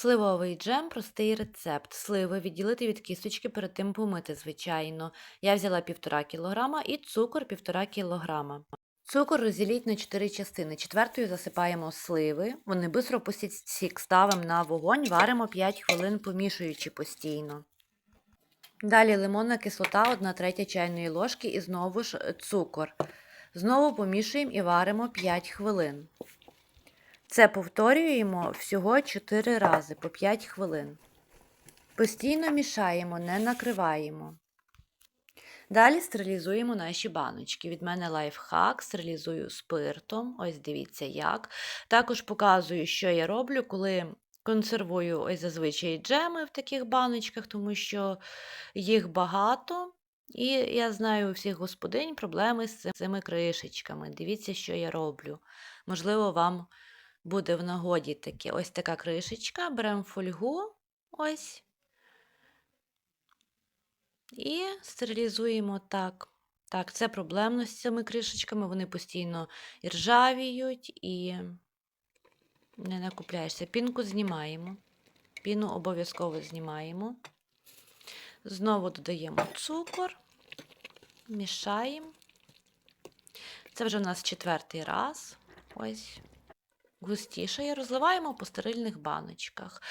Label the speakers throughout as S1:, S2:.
S1: Сливовий джем простий рецепт. Сливи відділити від кісточки, перед тим помити, звичайно. Я взяла 1,5 кг і цукор 1,5 кг. Цукор розділіть на 4 частини. Четвертою засипаємо сливи. Вони бистро пустять ставимо на вогонь, варимо 5 хвилин, помішуючи постійно. Далі лимонна кислота 1 третя чайної ложки і знову ж е, цукор. Знову помішуємо і варимо 5 хвилин. Це повторюємо всього 4 рази по 5 хвилин. Постійно мішаємо, не накриваємо. Далі стерилізуємо наші баночки. Від мене лайфхак, стерилізую спиртом. Ось дивіться як. Також показую, що я роблю, коли консервую ось зазвичай джеми в таких баночках, тому що їх багато. І я знаю у всіх господинь проблеми з цими кришечками. Дивіться, що я роблю. Можливо, вам буде в нагоді таке. Ось така кришечка. Беремо фольгу. Ось. І стерилізуємо так. Так, це проблемно з цими кришечками. Вони постійно ржавіють і не накупляєшся. Пінку знімаємо. Піну обов'язково знімаємо. Знову додаємо цукор, мішаємо. Це вже в нас четвертий раз. Ось. Густіше і розливаємо по стерильних баночках.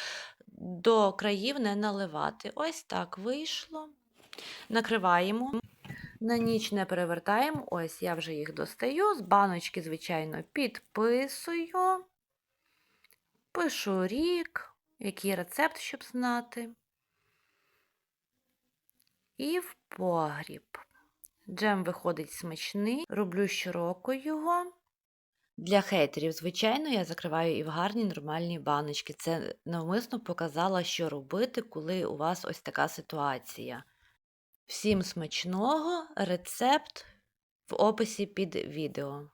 S1: До країв не наливати. Ось так вийшло. Накриваємо. На ніч не перевертаємо. Ось я вже їх достаю. З баночки, звичайно, підписую. Пишу рік, який рецепт, щоб знати. І в погріб. Джем виходить смачний, роблю щороку його. Для хейтерів, звичайно, я закриваю і в гарні нормальні баночки. Це навмисно показала, що робити, коли у вас ось така ситуація. Всім смачного рецепт в описі під відео.